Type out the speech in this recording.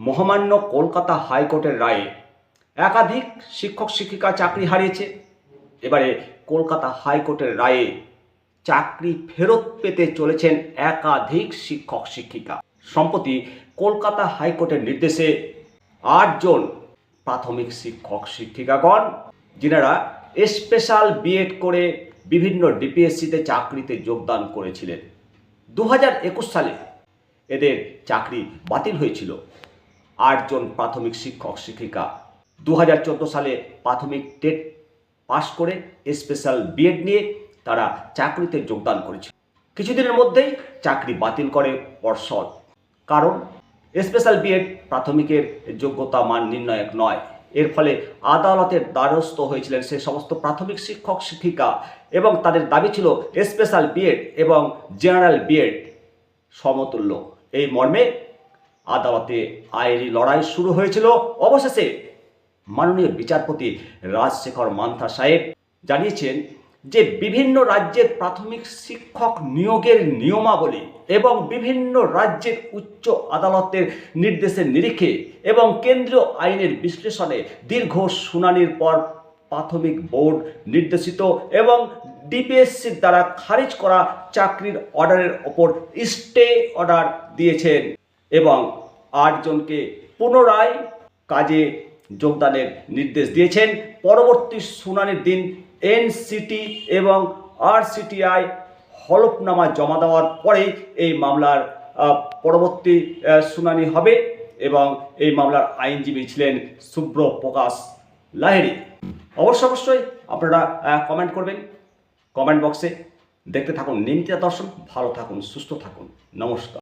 মহামান্য কলকাতা হাইকোর্টের রায়ে একাধিক শিক্ষক শিক্ষিকা চাকরি হারিয়েছে। এবারে কলকাতা হাইকোর্টের রায়ে চাকরি ফেরত পেতে চলেছেন একাধিক শিক্ষক শিক্ষিকা। সম্প্রতি কলকাতা হাইকোর্টের নির্দেশে আটজন প্রাথমিক শিক্ষক শিক্ষিকাগণ, যিনারা স্পেশাল বিএড করে বিভিন্ন ডিপিএসসিতে চাকরিতে যোগদান করেছিলেন। দু সালে এদের চাকরি বাতিল হয়েছিল। আটজন প্রাথমিক শিক্ষক, শিক্ষিকা। দু হাজার চোদ্দ সালে প্রাথমিক টেট পাশ করে স্পেশাল বিএড নিয়ে তারা চাকরিতে যোগদান করেছে কিছুদিনের মধ্যেই চাকরি বাতিল করে পর্ষদ। কারণ, স্পেশাল বিএড প্রাথমিকের যোগ্যতা মান নির্ণায়ক নয়। এর ফলে আদালতের দ্বারস্থ হয়েছিলেন সে সমস্ত প্রাথমিক শিক্ষক, শিক্ষিকা এবং তাদের দাবি ছিল স্পেশাল বিএড এবং জেনারেল বিএড সমতুল্য। এই মর্মে আদালতে আইনি লড়াই শুরু হয়েছিল। অবশেষে মাননীয় বিচারপতি রাজশেখর মান্থা সাহেব জানিয়েছেন যে বিভিন্ন রাজ্যের প্রাথমিক শিক্ষক নিয়োগের নিয়মাবলী এবং বিভিন্ন রাজ্যের উচ্চ আদালতের নির্দেশের নিরিখে এবং কেন্দ্রীয় আইনের বিশ্লেষণে দীর্ঘ শুনানির পর প্রাথমিক বোর্ড নির্দেশিত এবং ডিপিএসসির দ্বারা খারিজ করা চাকরির অর্ডারের ওপর স্টে অর্ডার দিয়েছেন এবং আটজনকে পুনরায় কাজে যোগদানের নির্দেশ দিয়েছেন। পরবর্তী শুনানির দিন এনসিটি এবং আরসিটিআই হলফনামা জমা দেওয়ার পরেই এই মামলার পরবর্তী শুনানি হবে এবং এই মামলার আইনজীবী ছিলেন শুভ্র প্রকাশ লাহিড়ী। অবশ্য অবশ্যই আপনারা কমেন্ট করবেন। কমেন্ট বক্সে দেখতে থাকুন। নিমতা দর্শন। ভালো থাকুন, সুস্থ থাকুন। নমস্কার।